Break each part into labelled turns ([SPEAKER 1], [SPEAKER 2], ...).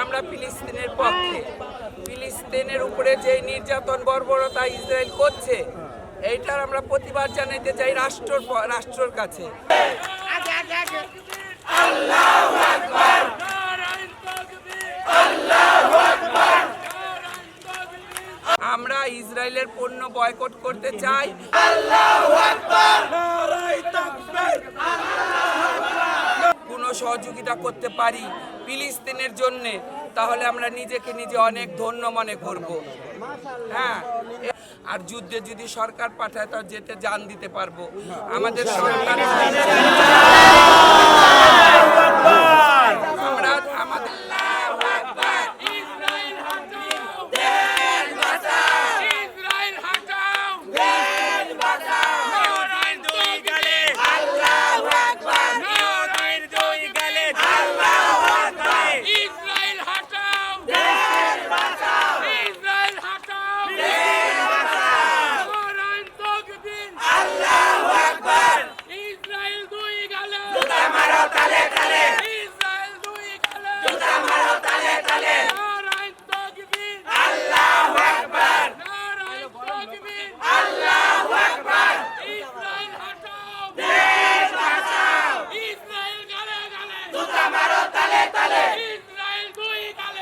[SPEAKER 1] আমরা ফিলিস্তিনের পক্ষে। ফিলিস্তিনের উপরে যে নির্যাতন, বর্বরতা ইসরায়েল করছে, এইটার আমরা প্রতিবাদ জানাইতে চাই রাষ্ট্র রাষ্ট্রের কাছে। আমরা ইসরায়েলের পণ্য বয়কট করতে চাই। কোনো সহযোগিতা করতে পারি ফিলিস্তিনের জন্য, তাহলে আমরা নিজেকে নিজে অনেক ধন্য মনে করব। হ্যাঁ আর যুদ্ধে যদি সরকার পাঠায় তো যেতে জান দিতে পারব। আমাদের সরকার আমরা আমাদের
[SPEAKER 2] ইসরায়েল হাটাও দেশ বাঁচাও ইসরায়েল হাটাও দেশ বাঁচাও নারায়ণ দুই গেলে আল্লাহু আকবার নারায়ণ দুই গেলে আল্লাহু আকবার ইসরায়েল হাটাও দেশ বাঁচাও ইসরায়েল হাটাও দেশ বাঁচাও নারায়ণ তাকবীর আল্লাহু আকবার ইসরায়েল দুই গেলে জুতা মারো তালে তালে ইসরায়েল দুই গেলে জুতা মারো তালে তালে নারায়ণ তাকবীর আল্লাহু আকবার নারায়ণ তাকবীর আল্লাহু আকবার ইসরায়েল হাটাও দেশ বাঁচাও ইসরায়েল গেলে গেলে জুতা মারো তালে তালে ইসরায়েল দুই গেলে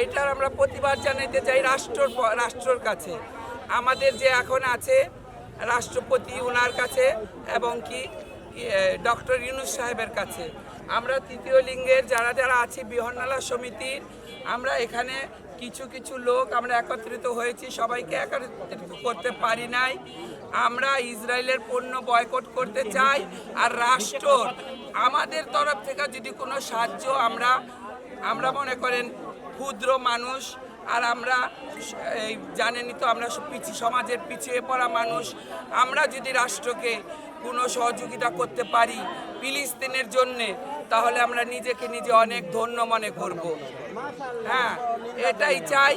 [SPEAKER 1] এইটার আমরা প্রতিবাদ জানাইতে চাই রাষ্ট্র রাষ্ট্রর কাছে। আমাদের যে এখন আছে রাষ্ট্রপতি ওনার কাছে এবং কি ডক্টর ইউনুস সাহেবের কাছে। আমরা তৃতীয় লিঙ্গের যারা যারা আছি, বিহন্নালা সমিতির, আমরা এখানে কিছু কিছু লোক আমরা একত্রিত হয়েছি, সবাইকে একত্রিত করতে পারি নাই। আমরা ইসরায়েলের পণ্য বয়কট করতে চাই আর রাষ্ট্র আমাদের তরফ থেকে যদি কোনো সাহায্য আমরা আমরা মনে করেন ক্ষুদ্র মানুষ, আর আমরা, এই জানেনই তো আমরা পিছিয়ে সমাজের পিছিয়ে পড়া মানুষ। আমরা যদি রাষ্ট্রকে কোনো সহযোগিতা করতে পারি ফিলিস্তিনের জন্যে, তাহলে আমরা নিজেকে নিজে অনেক ধন্য মনে করব। হ্যাঁ এটাই চাই।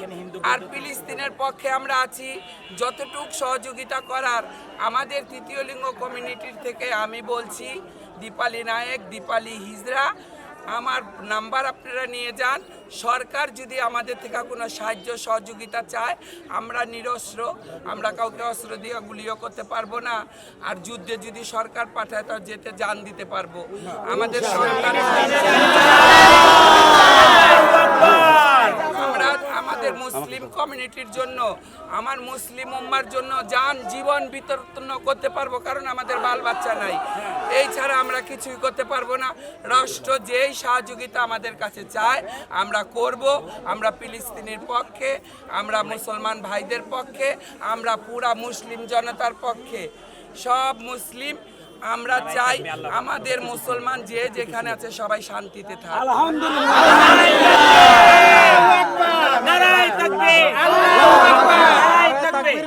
[SPEAKER 1] আর ফিলিস্তিনের পক্ষে আমরা আছি। যতটুক সহযোগিতা করার আমাদের তৃতীয় লিঙ্গ কমিউনিটির থেকে আমি বলছি, দীপালি নায়েক, দীপালি হিজরা। আমার নাম্বার আপনারা নিয়ে যান। সরকার যদি আমাদের থেকে কোনো সাহায্য সহযোগিতা চায় আমরা নিরস্ত্র আমরা কাউকে অস্ত্র দিয়ে গুলিও করতে পারব না। আর যুদ্ধে যদি সরকার পাঠায় তার যেতে যান দিতে পারব। আমাদের সরকার আমরা আমাদের মুসলিম কমিউনিটির জন্য আমার মুসলিম উম্মার জন্য যান জীবন বিতর্তন করতে পারব কারণ আমাদের বাল বাচ্চা নাই। এই ছাড়া আমরা কিছুই করতে পারব না। রাষ্ট্র যেই সহযোগিতা আমাদের কাছে চায় আমরা করব আমরা ফিলিস্তিনের পক্ষে আমরা মুসলমান ভাইদের পক্ষে আমরা পুরা মুসলিম জনতার পক্ষে। সব মুসলিম আমরা চাই আমাদের মুসলমান যে যেখানে আছে সবাই শান্তিতে থাকে।
[SPEAKER 2] তাকবীর